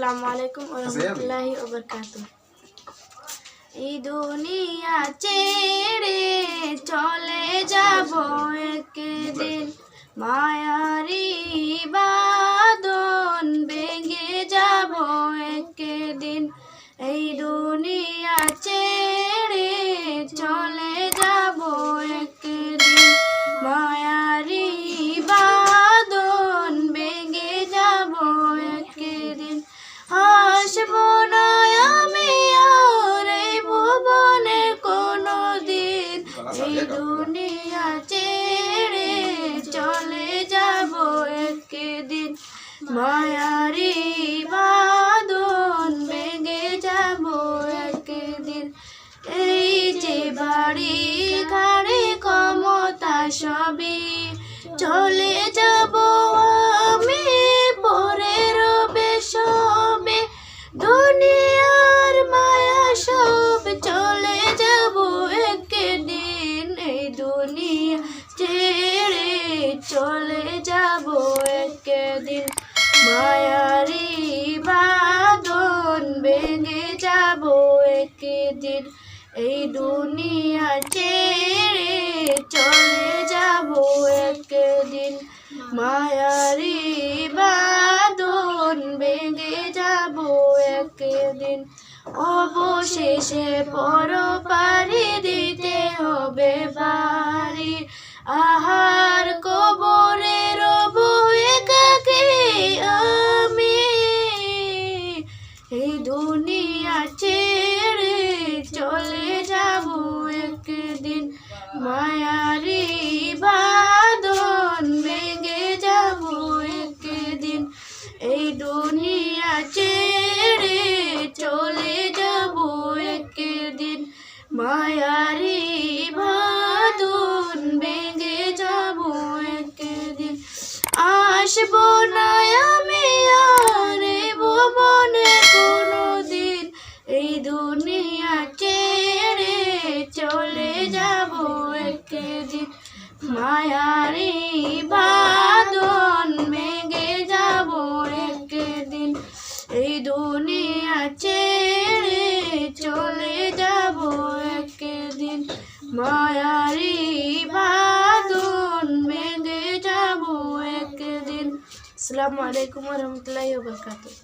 আসসালামু আলাইকুম ওরহমতুল্লাহি ওবরকাত এই দুনিয়া ছেড়ে চলে যাব একদিন। মায়ারি বাদন ভেঙে যাব একদিন। এই দুনিয়া ছেড়ে দুনিয়া ছেড়ে চলে যাব একদিন। মায়ারি বাদন ভেঙে যাব একদিন। এই যে বাড়ি গাড়ি চলে যাব একদিন। মায়ারি বাদন ভেঙে যাব একদিন। এই দুনিয়া ছেড়ে চলে যাব একদিন। মায়ারি বাদন ভেঙে যাব একদিন। অবশেষে পর পারি দিতে দুনিয়া ছেড়ে চলে যাব একদিন। মায়ারি বাদন ভেঙে যাব একদিন। এই দুনিয়া ছেড়ে চলে যাব একদিন। মায়ারি বাদন ভেঙে যাব একদিন। আসব না মায়ারি বাদন ভেঙে যাব একদিন। এই দুনিয়া ছেড়ে চলে যাব একদিন। মায়ারি বাদন ভেঙে যাব একদিন। আসসালামু আলাইকুম রহমতুল্লাহি ওবরকাতুহ